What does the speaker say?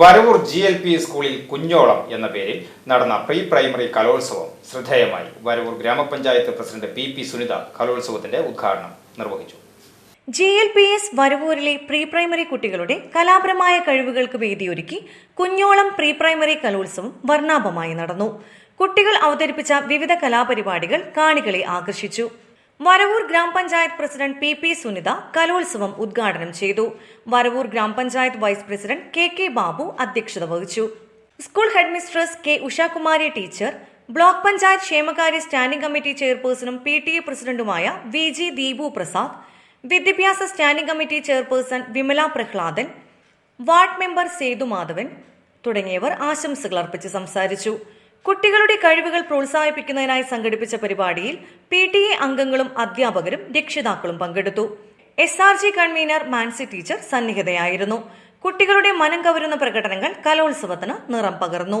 Varavoor G L P സ്കൂളിൽ കുഞ്ഞോളം എന്ന പേരിൽ നടന്ന പ്രീ പ്രൈമറി കലോത്സവം ശ്രദ്ധേയമായി. വരവൂർ ഗ്രാമപഞ്ചായത്ത് പ്രസിഡന്റ് പി പി സുനിത കലോത്സവത്തിന്റെ ഉദ്ഘാടനം നിർവഹിച്ചു. ജി എൽ പി എസ് വരവൂരിലെ പ്രീ പ്രൈമറി കുട്ടികളുടെ കലാപരമായ കഴിവുകൾക്ക് വേദിയൊരുക്കി കുഞ്ഞോളം പ്രീ പ്രൈമറി കലോത്സവം വർണാഭമായി നടന്നു. കുട്ടികൾ അവതരിപ്പിച്ച വിവിധ കലാപരിപാടികൾ കാണികളെ ആകർഷിച്ചു. വരവൂർ ഗ്രാമപഞ്ചായത്ത് പ്രസിഡന്റ് പി പി സുനിത കലോത്സവം ഉദ്ഘാടനം ചെയ്തു. Varavoor grama panchayat vice president K K Babu അധ്യക്ഷത വഹിച്ചു. School headmistress K Ushakumari teacher block panchayat ക്ഷേമകാര്യ സ്റ്റാൻഡിംഗ് കമ്മിറ്റി ചെയർപേഴ്സണും പി ടി എ പ്രസിഡന്റുമായ വി ജി ദീപു പ്രസാദ് വിദ്യാഭ്യാസ standing committee chairperson Vimala Prahladan ward member Sethu Madhavan തുടങ്ങിയവർ ആശംസകൾ അർപ്പിച്ച് സംസാരിച്ചു. കുട്ടികളുടെ കഴിവുകൾ പ്രോത്സാഹിപ്പിക്കുന്നതിനായി സംഘടിപ്പിച്ച പരിപാടിയിൽ പി ടി എ അംഗങ്ങളും അധ്യാപകരും രക്ഷിതാക്കളും പങ്കെടുത്തു. S R G convenor Mansi teacher സന്നിഹിതയായിരുന്നു. കുട്ടികളുടെ മനം കവരുന്ന പ്രകടനങ്ങൾ കലോത്സവത്തിന് നിറം പകർന്നു.